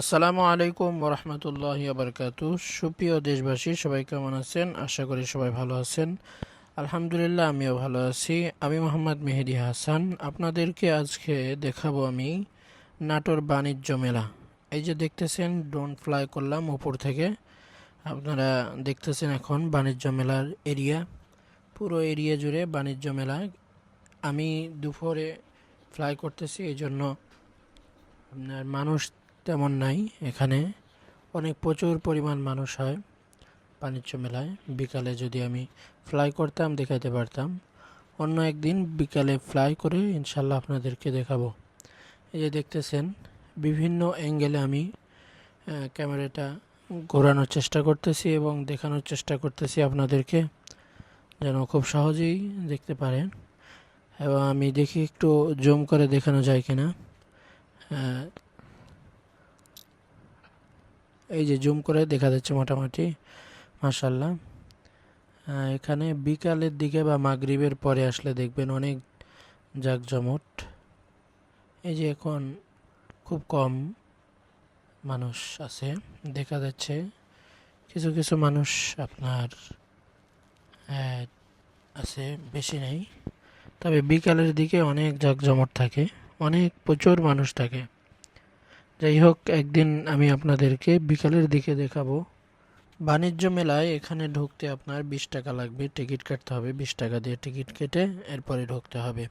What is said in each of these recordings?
আসসালামু আলাইকুম ওরহমতুল্লাহ আবরকাত সুপ্রিয় দেশবাসী, সবাই কেমন আছেন? আশা করি সবাই ভালো আছেন। আলহামদুলিল্লাহ, আমিও ভালো আছি। আমি মোহাম্মদ মেহেদি হাসান। আপনাদেরকে আজকে দেখাবো আমি নাটোর বাণিজ্য মেলা। এই যে দেখতেছেন, ড্রোন ফ্লাই করলাম উপর থেকে। আপনারা দেখতেছেন এখন বাণিজ্য মেলার এরিয়া। পুরো এরিয়া জুড়ে বাণিজ্য মেলা। আমি দুপুরে ফ্লাই করতেছি এই জন্য আপনার মানুষ তেমন নাই। এখানে অনেক প্রচুর পরিমাণ মানুষ হয় বাণিজ্য মেলায়। বিকালে যদি আমি ফ্লাই করতাম দেখাতে পারতাম। অন্য একদিন বিকালে ফ্লাই করে ইনশাল্লাহ আপনাদেরকে দেখাবো। এই যে দেখতেছেন, বিভিন্ন অ্যাঙ্গেলে আমি ক্যামেরাটা ঘোরানোর চেষ্টা করতেছি এবং দেখানোর চেষ্টা করতেছি আপনাদেরকে। যেন খুব সহজেই দেখতে পারেন। এবং আমি দেখি একটু জুম করে দেখানো যায় কিনা। এই যে জুম করে দেখা যাচ্ছে মোটামুটি মাশাল্লাহ আহ, এখানে বিকালের দিকে বা মাগরিবের পরে আসলে দেখবেন অনেক জাঁকজমট এই যে এখন খুব কম মানুষ আছে দেখা যাচ্ছে কিছু কিছু মানুষ আপনার আছে বেশি নেই। তবে বিকালের দিকে অনেক জাঁকজমট থাকে অনেক প্রচুর মানুষ থাকে। যাই হোক একদিন আমি আপনাদেরকে বিকালের দিকে দেখাবো। বাণিজ্য মেলায় এখানে ঢুকতে আপনার বিশ টাকা লাগবে। টিকিট কাটতে হবে, বিশ টাকা দিয়ে টিকিট কেটে এরপরে ঢুকতে হবে।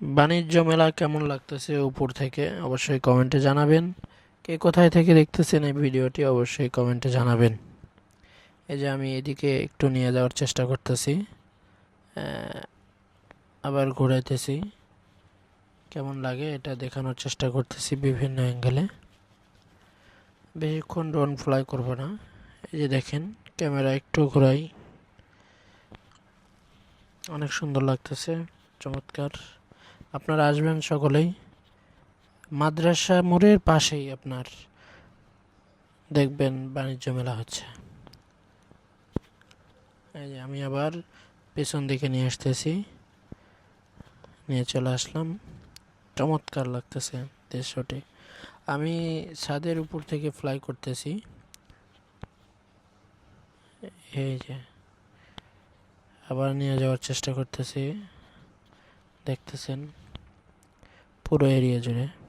বাণিজ্য মেলা কেমন লাগতেছে উপর থেকে অবশ্যই কমেন্টে জানাবেন। কে কোথায় থেকে দেখতেছেন এই ভিডিওটি অবশ্যই কমেন্টে জানাবেন। এই যে আমি এদিকে একটু নিয়ে যাওয়ার চেষ্টা করতেছি আবার ঘোরাইতেছি। কেমন লাগে এটা দেখানোর চেষ্টা করতেছি বিভিন্ন অ্যাঙ্গেলে বেশিক্ষণ ড্রোন ফ্লাই করব না। এই যে দেখেন ক্যামেরা একটু ঘোরাই। অনেক সুন্দর লাগতেছে, চমৎকার। আপনারা আসবেন সকলেই। মাদ্রাসা মোড়ের পাশেই আপনার দেখবেন বাণিজ্য মেলা হচ্ছে। এই যে আমি আবার পেছন দিকে নিয়ে আসতেছি। নিয়ে চলে আসলাম। চমৎকার লাগতেছে দৃশ্যটি। আমি ছাদের উপর থেকে ফ্লাই করতেছি। এই যে। আবার নিয়ে যাওয়ার চেষ্টা করতেছি। দেখতেছেন? পুরো এরিয়া জুড়ে।